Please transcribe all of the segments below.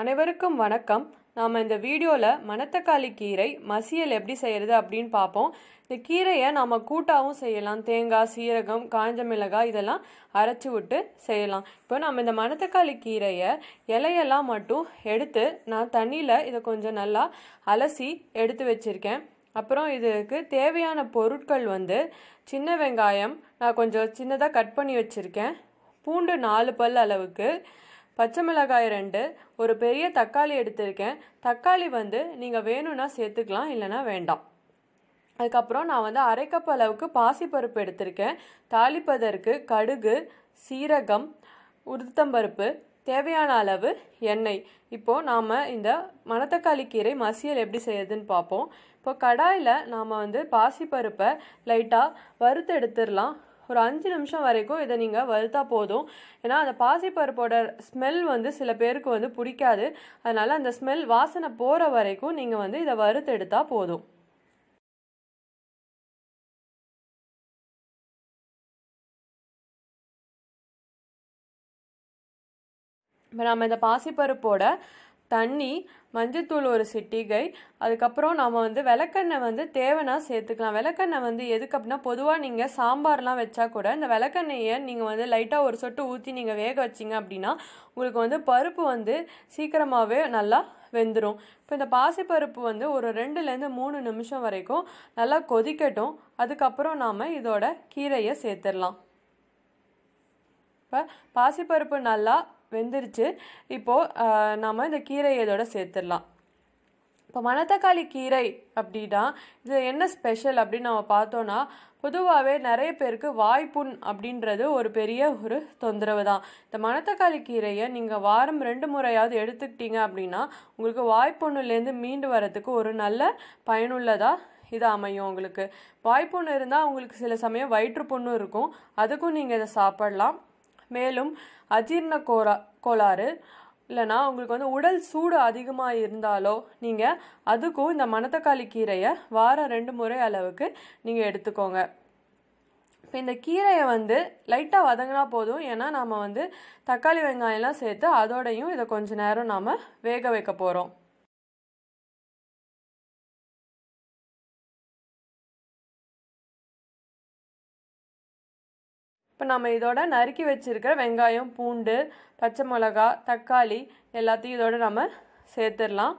அனைவருக்கும் வணக்கம். நாம் இந்த வீடியோவில் மணத்தக்காளி கீரை மசியல் எப்படி செய்கிறது அப்படின்னு பார்ப்போம் இந்த கீரையை நாம் கூட்டாகவும் செய்யலாம். தேங்காய் சீரகம் காஞ்ச மிளகாய் இதெல்லாம் அரைச்சி விட்டு செய்யலாம். இப்போ நம்ம இந்த மணத்தக்காளி கீரையை இலையெல்லாம் மட்டும் எடுத்து நான் தண்ணியில் இதை கொஞ்சம் நல்லா அலசி எடுத்து வச்சுருக்கேன். அப்புறம் இதுக்கு தேவையான பொருட்கள் வந்து சின்ன வெங்காயம் நான் கொஞ்சம் சின்னதாக கட் பண்ணி வச்சுருக்கேன். பூண்டு நாலு பல் அளவுக்கு பச்சை மிளகாய் ரெண்டு ஒரு பெரிய தக்காளி எடுத்திருக்கேன். தக்காளி வந்து நீங்கள் வேணும்னா சேர்த்துக்கலாம் இல்லைன்னா வேண்டாம். அதுக்கப்புறம் நான் வந்து அரை அளவுக்கு பாசிப்பருப்பு எடுத்திருக்கேன். தாளிப்பதற்கு கடுகு சீரகம் உளுத்தம்பருப்பு தேவையான அளவு எண்ணெய். இப்போது நாம் இந்த மணத்தக்காளி கீரை மசியல் எப்படி செய்யுதுன்னு பார்ப்போம். இப்போ கடாயில் நாம் வந்து பாசிப்பருப்பை லைட்டாக வறுத்து எடுத்துடலாம். ஒரு அஞ்சு நிமிஷம் வரைக்கும் இதை நீங்கள் வறுத்தா போதும். ஏன்னா அந்த பாசிப்பருப்போட ஸ்மெல் வந்து சில பேருக்கு வந்து பிடிக்காது. அதனால் அந்த ஸ்மெல் வாசனை போகிற வரைக்கும் நீங்கள் வந்து இதை வறுத்து எடுத்தால் போதும். இப்போ நம்ம இந்த பாசிப்பருப்போட தண்ணி மஞ்சத்தூள் ஒரு சிட்டிகை. அதுக்கப்புறம் நம்ம வந்து விளக்கெண்ணெய் வந்து தேவைன்னா சேர்த்துக்கலாம். விளக்கெண்ணெய் வந்து எதுக்கு அப்படின்னா பொதுவாக நீங்கள் சாம்பார்லாம் வச்சா கூட இந்த விளக்கெண்ணெயை நீங்கள் வந்து லைட்டாக ஒரு சொட்டு ஊற்றி நீங்கள் வேக வச்சிங்க அப்படின்னா உங்களுக்கு வந்து பருப்பு வந்து சீக்கிரமாகவே நல்லா வெந்துடும் இப்போ இந்த பாசிப்பருப்பு வந்து ஒரு ரெண்டுலேருந்து மூணு நிமிஷம் வரைக்கும் நல்லா கொதிக்கட்டும். அதுக்கப்புறம் நாம் இதோட கீரையை சேர்த்துடலாம். இப்போ பாசிப்பருப்பு நல்லா வெந்துருச்சு. இப்போது நாம் இந்த கீரை இதோட சேர்த்துடலாம். இப்போ மணத்தக்காளி கீரை அப்படின்னா இது என்ன ஸ்பெஷல் அப்படின்னு நம்ம பார்த்தோன்னா பொதுவாகவே நிறைய பேருக்கு வாய்ப்புண் அப்படின்றது ஒரு பெரிய ஒரு தொந்தரவு தான். இந்த மணத்தக்காளி கீரையை நீங்கள் வாரம் ரெண்டு முறையாவது எடுத்துக்கிட்டீங்க அப்படின்னா உங்களுக்கு வாய்ப்புண்ணுலேருந்து மீண்டு வரதுக்கு ஒரு நல்ல பயனுள்ளதாக இது அமையும் உங்களுக்கு. வாய்ப்புண்ணு இருந்தால் உங்களுக்கு சில சமயம் வயிற்றுப்புண்ணும் இருக்கும். அதுக்கும் நீங்கள் இதை சாப்பிடலாம். மேலும் அஜீர்ண கோரா கோளாறு இல்லைனா உங்களுக்கு வந்து உடல் சூடு அதிகமாக இருந்தாலோ நீங்கள் அதுக்கும் இந்த மணத்தக்காளி கீரையை வாரம் ரெண்டு முறை அளவுக்கு நீங்கள் எடுத்துக்கோங்க. இப்போ இந்த கீரையை வந்து லைட்டாக வதங்கினா போதும். ஏன்னா நாம் வந்து தக்காளி வெங்காயம்லாம் சேர்த்து அதோடையும் இதை கொஞ்சம் நேரம் நாம் வேக வைக்க போகிறோம் இப்போ நம்ம இதோட நறுக்கி வச்சுருக்கிற வெங்காயம் பூண்டு பச்சை மிளகா தக்காளி எல்லாத்தையும் இதோட நம்ம சேர்த்துடலாம்.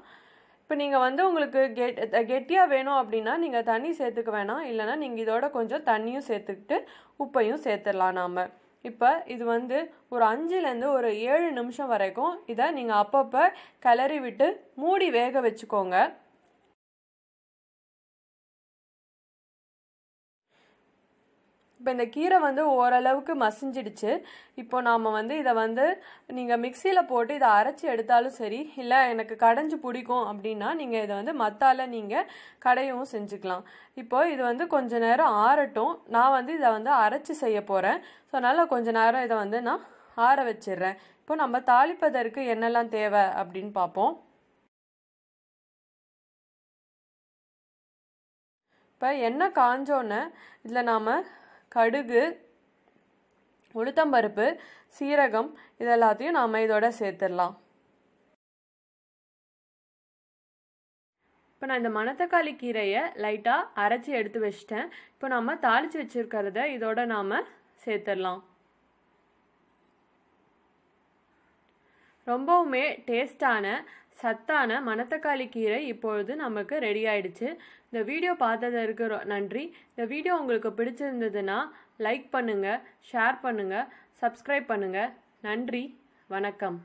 இப்போ நீங்கள் வந்து உங்களுக்கு கெட் கெட்டியாக வேணும் அப்படின்னா நீங்கள் தண்ணி சேர்த்துக்க வேணாம். இல்லைனா நீங்கள் இதோட கொஞ்சம் தண்ணியும் சேர்த்துக்கிட்டு உப்பையும் சேர்த்துடலாம் நாம். இப்போ இது வந்து ஒரு அஞ்சுலேருந்து ஒரு ஏழு நிமிஷம் வரைக்கும் இதை நீங்கள் அப்பப்போ கிளறி விட்டு மூடி வேக வச்சுக்கோங்க. இப்போ இந்த கீரை வந்து ஓரளவுக்கு மசிஞ்சிடுச்சு. இப்போ நாம் வந்து இதை வந்து நீங்கள் மிக்சியில் போட்டு இதை அரைச்சி எடுத்தாலும் சரி இல்லை எனக்கு கடைஞ்சி பிடிக்கும் அப்படின்னா நீங்கள் இதை வந்து மத்தால் நீங்கள் கடையவும் செஞ்சுக்கலாம். இப்போ இது வந்து கொஞ்ச நேரம் ஆறட்டும். நான் வந்து இதை வந்து அரைச்சி செய்ய போகிறேன் ஸோ அதனால் கொஞ்ச நேரம் இதை வந்து நான் ஆற வச்சிடுறேன். இப்போ நம்ம தாளிப்பதற்கு என்னெல்லாம் தேவை அப்படின்னு பார்ப்போம். இப்போ எண்ணெய் காஞ்சோன்னே இதில் நாம் கடுகு உளுத்தம்பருப்பு சீரகம் இதெல்லாத்தையும் நாம் இதோட சேர்த்துடலாம். இப்போ நான் இந்த மணத்தக்காளி கீரையை லைட்டாக அரைச்சி எடுத்து வச்சிட்டேன். இப்போ நம்ம தாளித்து வச்சுருக்கிறத இதோட நாம் சேர்த்துடலாம். ரொம்பவுமே டேஸ்டான சத்தான மணத்தக்காளி கீரை இப்பொழுது நமக்கு ரெடி ஆயிடுச்சு. இந்த வீடியோ பார்த்ததற்கு நன்றி. இந்த வீடியோ உங்களுக்கு பிடிச்சிருந்ததுன்னா லைக் பண்ணுங்கள் ஷேர் பண்ணுங்கள் சப்ஸ்கிரைப் பண்ணுங்கள் நன்றி வணக்கம்.